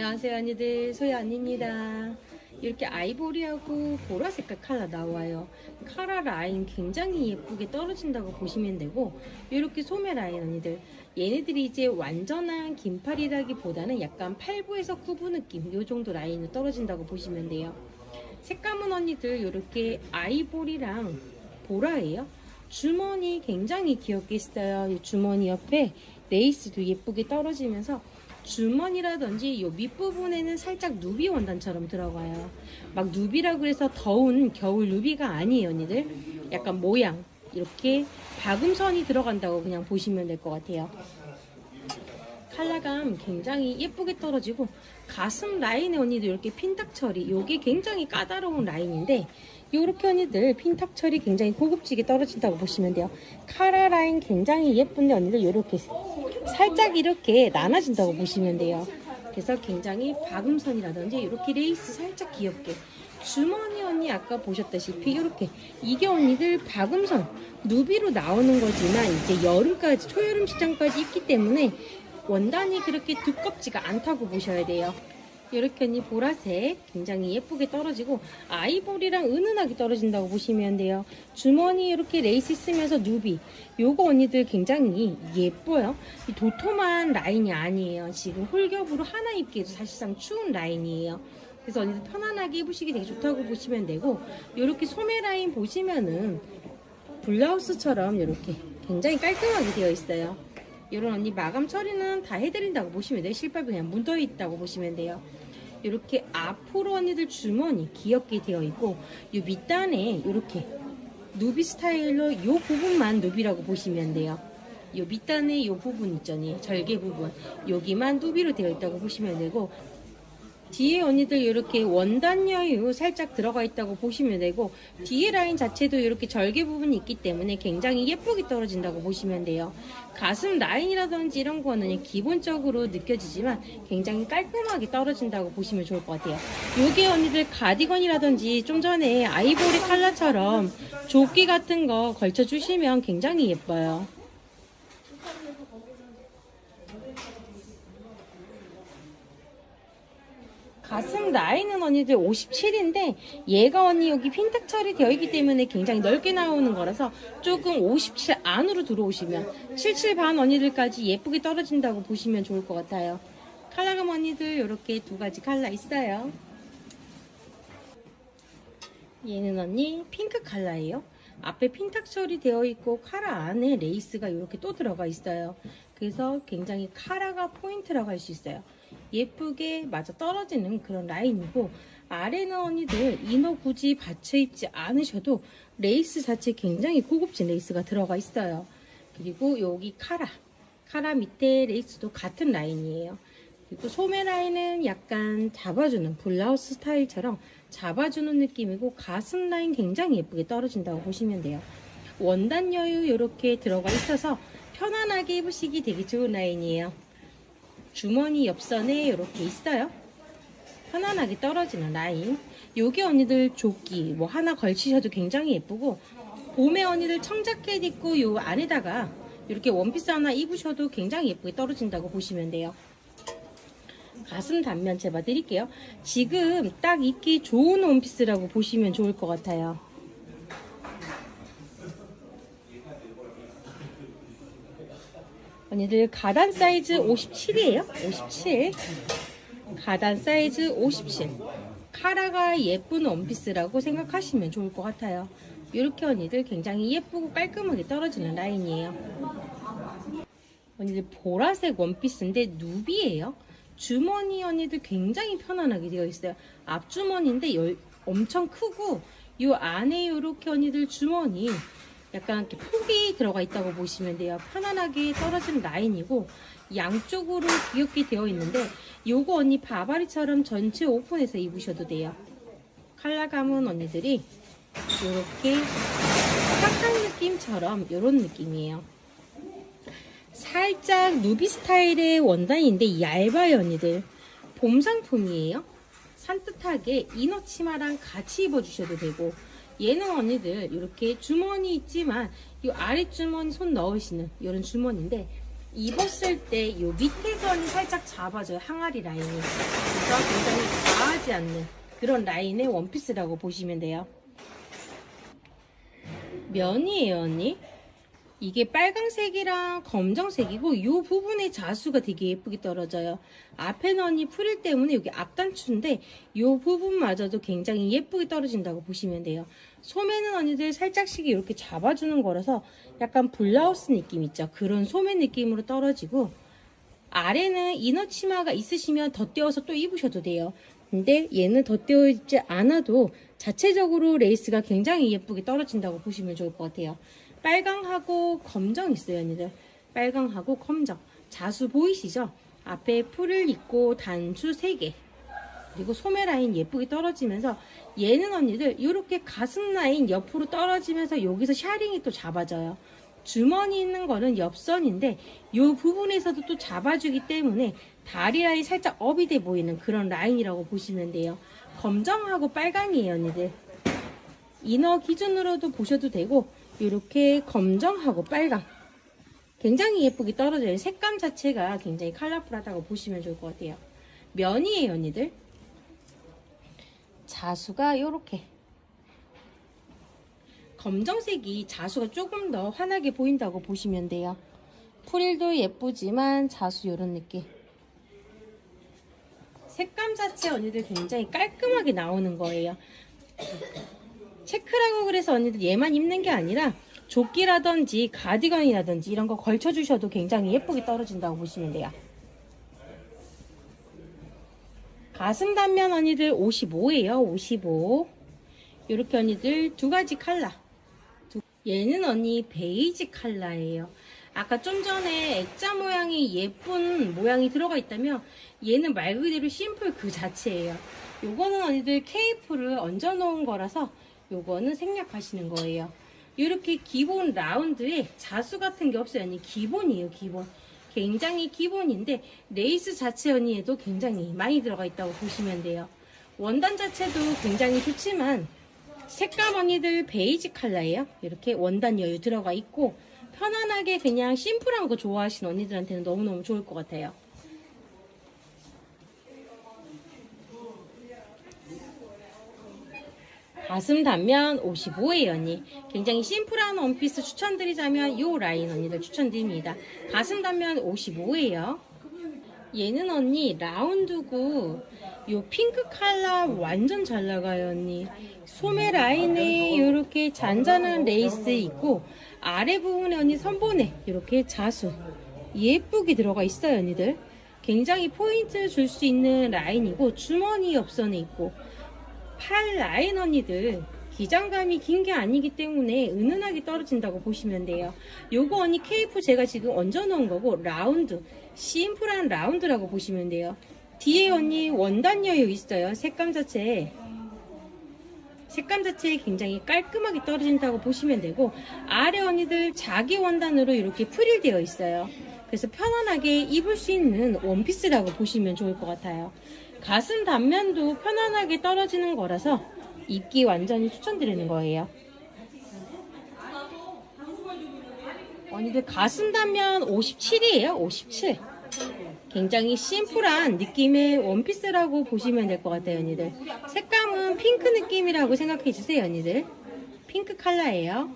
안녕하세요 언니들. 소야 언니입니다. 이렇게 아이보리하고 보라 색깔 컬러 나와요. 카라 라인 굉장히 예쁘게 떨어진다고 보시면 되고 이렇게 소매 라인 언니들. 얘네들이 이제 완전한 긴팔이라기보다는 약간 팔부에서 쿠브 느낌 요 정도 라인으로 떨어진다고 보시면 돼요. 색감은 언니들 이렇게 아이보리랑 보라예요. 주머니 굉장히 귀엽게 있어요. 이 주머니 옆에 레이스도 예쁘게 떨어지면서 주머니라든지 요 밑부분에는 살짝 누비 원단처럼 들어가요. 막 누비라고 해서 더운 겨울 누비가 아니에요, 언니들. 약간 모양 이렇게 박음선이 들어간다고 그냥 보시면 될 것 같아요. 컬러감 굉장히 예쁘게 떨어지고 가슴 라인에 언니들 이렇게 핀탁 처리 요게 굉장히 까다로운 라인인데 요렇게 언니들 핀탁 처리 굉장히 고급지게 떨어진다고 보시면 돼요. 카라 라인 굉장히 예쁜데 언니들 요렇게 살짝 이렇게 나눠진다고 보시면 돼요. 그래서 굉장히 박음선이라든지 이렇게 레이스 살짝 귀엽게. 주머니 언니 아까 보셨다시피 이렇게 이게 언니들 박음선 누비로 나오는 거지만 이제 여름까지 초여름 시장까지 있기 때문에 원단이 그렇게 두껍지가 않다고 보셔야 돼요. 이렇게 언니 보라색 굉장히 예쁘게 떨어지고 아이보리랑 은은하게 떨어진다고 보시면 돼요. 주머니 이렇게 레이스 있으면서 누비 요거 언니들 굉장히 예뻐요. 이 도톰한 라인이 아니에요. 지금 홀겹으로 하나 입기에도 사실상 추운 라인이에요. 그래서 언니들 편안하게 입으시기 되게 좋다고 보시면 되고 이렇게 소매 라인 보시면은 블라우스처럼 이렇게 굉장히 깔끔하게 되어 있어요. 이런 언니 마감 처리는 다 해드린다고 보시면 돼요. 실밥이 그냥 묻어 있다고 보시면 돼요. 이렇게 앞으로 언니들 주머니 귀엽게 되어 있고 이 밑단에 이렇게 누비 스타일로 이 부분만 누비라고 보시면 돼요. 이 밑단에 이 부분 있잖아요. 절개 부분 여기만 누비로 되어 있다고 보시면 되고 뒤에 언니들 이렇게 원단 여유 살짝 들어가 있다고 보시면 되고 뒤에 라인 자체도 이렇게 절개 부분이 있기 때문에 굉장히 예쁘게 떨어진다고 보시면 돼요. 가슴 라인이라든지 이런 거는 기본적으로 느껴지지만 굉장히 깔끔하게 떨어진다고 보시면 좋을 것 같아요. 요게 언니들 가디건이라든지 좀 전에 아이보리 컬러처럼 조끼 같은 거 걸쳐주시면 굉장히 예뻐요. 가슴 라인은 언니들 57인데 얘가 언니 여기 핀탁 처리 되어 있기 때문에 굉장히 넓게 나오는 거라서 조금 57 안으로 들어오시면 77 반 언니들까지 예쁘게 떨어진다고 보시면 좋을 것 같아요. 컬러감 언니들 이렇게 두 가지 컬러 있어요. 얘는 언니 핑크 컬러예요. 앞에 핀탁 처리 되어 있고 카라 안에 레이스가 이렇게 또 들어가 있어요. 그래서 굉장히 카라가 포인트라고 할 수 있어요. 예쁘게 맞아 떨어지는 그런 라인이고 아래는 언니들 이너 굳이 받쳐 입지 않으셔도 레이스 자체 굉장히 고급진 레이스가 들어가 있어요. 그리고 여기 카라 카라 밑에 레이스도 같은 라인이에요. 그리고 소매 라인은 약간 잡아주는 블라우스 스타일처럼 잡아주는 느낌이고 가슴 라인 굉장히 예쁘게 떨어진다고 보시면 돼요. 원단 여유 이렇게 들어가 있어서 편안하게 입으시기 되게 좋은 라인이에요. 주머니 옆선에 이렇게 있어요. 편안하게 떨어지는 라인. 요게 언니들 조끼 뭐 하나 걸치셔도 굉장히 예쁘고 봄에 언니들 청자켓 입고 요 안에다가 이렇게 원피스 하나 입으셔도 굉장히 예쁘게 떨어진다고 보시면 돼요. 가슴 단면 재봐 드릴게요. 지금 딱 입기 좋은 원피스라고 보시면 좋을 것 같아요. 언니들 가단 사이즈 57이에요. 57. 가단 사이즈 57. 카라가 예쁜 원피스라고 생각하시면 좋을 것 같아요. 이렇게 언니들 굉장히 예쁘고 깔끔하게 떨어지는 라인이에요. 언니들 보라색 원피스인데 누비예요. 주머니 언니들 굉장히 편안하게 되어 있어요. 앞주머니인데 열- 엄청 크고 이 안에 이렇게 언니들 주머니 약간 이렇게 폭이 들어가 있다고 보시면 돼요. 편안하게 떨어진 라인이고 양쪽으로 귀엽게 되어 있는데 요거 언니 바바리처럼 전체 오픈해서 입으셔도 돼요. 컬러감은 언니들이 이렇게 탁한 느낌처럼 이런 느낌이에요. 살짝 누비 스타일의 원단인데 얇아요 언니들. 봄 상품이에요. 산뜻하게 이너 치마랑 같이 입어주셔도 되고 얘는 언니들 이렇게 주머니 있지만 이 아래 주머니 손 넣으시는 이런 주머니인데 입었을 때요 밑에 선이 살짝 잡아줘요. 항아리 라인이. 그래서 굉장히 과하지 않는 그런 라인의 원피스라고 보시면 돼요. 면이에요, 언니. 이게 빨강색이랑 검정색이고 이 부분의 자수가 되게 예쁘게 떨어져요. 앞에는 언니 프릴 때문에 여기 앞단추인데 이 부분마저도 굉장히 예쁘게 떨어진다고 보시면 돼요. 소매는 언니들 살짝씩 이렇게 잡아주는 거라서 약간 블라우스 느낌 있죠. 그런 소매 느낌으로 떨어지고 아래는 이너 치마가 있으시면 덧대어서 또 입으셔도 돼요. 근데 얘는 덧대어 입지 않아도 자체적으로 레이스가 굉장히 예쁘게 떨어진다고 보시면 좋을 것 같아요. 빨강하고 검정 있어요, 언니들. 빨강하고 검정. 자수 보이시죠? 앞에 풀을 입고 단추 3개. 그리고 소매 라인 예쁘게 떨어지면서 얘는 언니들 이렇게 가슴 라인 옆으로 떨어지면서 여기서 샤링이 또 잡아져요. 주머니 있는 거는 옆선인데 이 부분에서도 또 잡아주기 때문에 다리 라인 살짝 업이 돼 보이는 그런 라인이라고 보시면 돼요. 검정하고 빨강이에요, 언니들. 이너 기준으로도 보셔도 되고 이렇게 검정하고 빨강 굉장히 예쁘게 떨어져요. 색감 자체가 굉장히 컬러풀하다고 보시면 좋을 것 같아요. 면이에요, 언니들. 자수가 이렇게 검정색이 자수가 조금 더 환하게 보인다고 보시면 돼요. 프릴도 예쁘지만 자수 이런 느낌. 색감 자체 언니들 굉장히 깔끔하게 나오는 거예요. 체크라고 그래서 언니들 얘만 입는 게 아니라 조끼라든지 가디건이라든지 이런 거 걸쳐주셔도 굉장히 예쁘게 떨어진다고 보시면 돼요. 가슴 단면 언니들 55예요. 55. 이렇게 언니들 두 가지. 두- 얘는 언니 베이지 컬러예요. 아까 좀 전에 액자 모양이 예쁜 모양이 들어가 있다면 얘는 말 그대로 심플 그 자체예요. 요거는 언니들 케이프를 얹어 놓은 거라서 요거는 생략하시는 거예요. 이렇게 기본 라운드에 자수 같은 게 없어요. 언니 기본이에요, 기본. 굉장히 기본인데 레이스 자체 언니에도 굉장히 많이 들어가 있다고 보시면 돼요. 원단 자체도 굉장히 좋지만 색감 언니들 베이지 컬러예요. 이렇게 원단 여유 들어가 있고 편안하게 그냥 심플한 거 좋아하시는 언니들한테는 너무너무 좋을 것 같아요. 가슴 단면 55예요 언니 굉장히 심플한 원피스 추천드리자면 이 라인 언니들 추천드립니다. 가슴 단면 55예요. 얘는 언니 라운드고 요 핑크 컬러 완전 잘 나가요 언니. 소매 라인에 이렇게 잔잔한 레이스 있고 아래 부분에 언니 선본에 이렇게 자수. 예쁘게 들어가 있어요 언니들. 굉장히 포인트 줄 수 있는 라인이고 주머니 옆선에 있고 팔 라인 언니들 기장감이 긴 게 아니기 때문에 은은하게 떨어진다고 보시면 돼요. 요거 언니 케이프 제가 지금 얹어 놓은 거고 라운드 심플한 라운드라고 보시면 돼요. 뒤에 언니 원단 여유 있어요. 색감 자체에 색감 자체에 굉장히 깔끔하게 떨어진다고 보시면 되고 아래 언니들 자기 원단으로 이렇게 프릴되어 있어요. 그래서 편안하게 입을 수 있는 원피스라고 보시면 좋을 것 같아요. 가슴 단면도 편안하게 떨어지는 거라서 입기 완전히 추천드리는 거예요. 언니들 가슴 단면 57이에요. 57. 굉장히 심플한 느낌의 원피스라고 보시면 될 것 같아요, 언니들. 색감은 핑크 느낌이라고 생각해 주세요, 언니들. 핑크 컬러예요.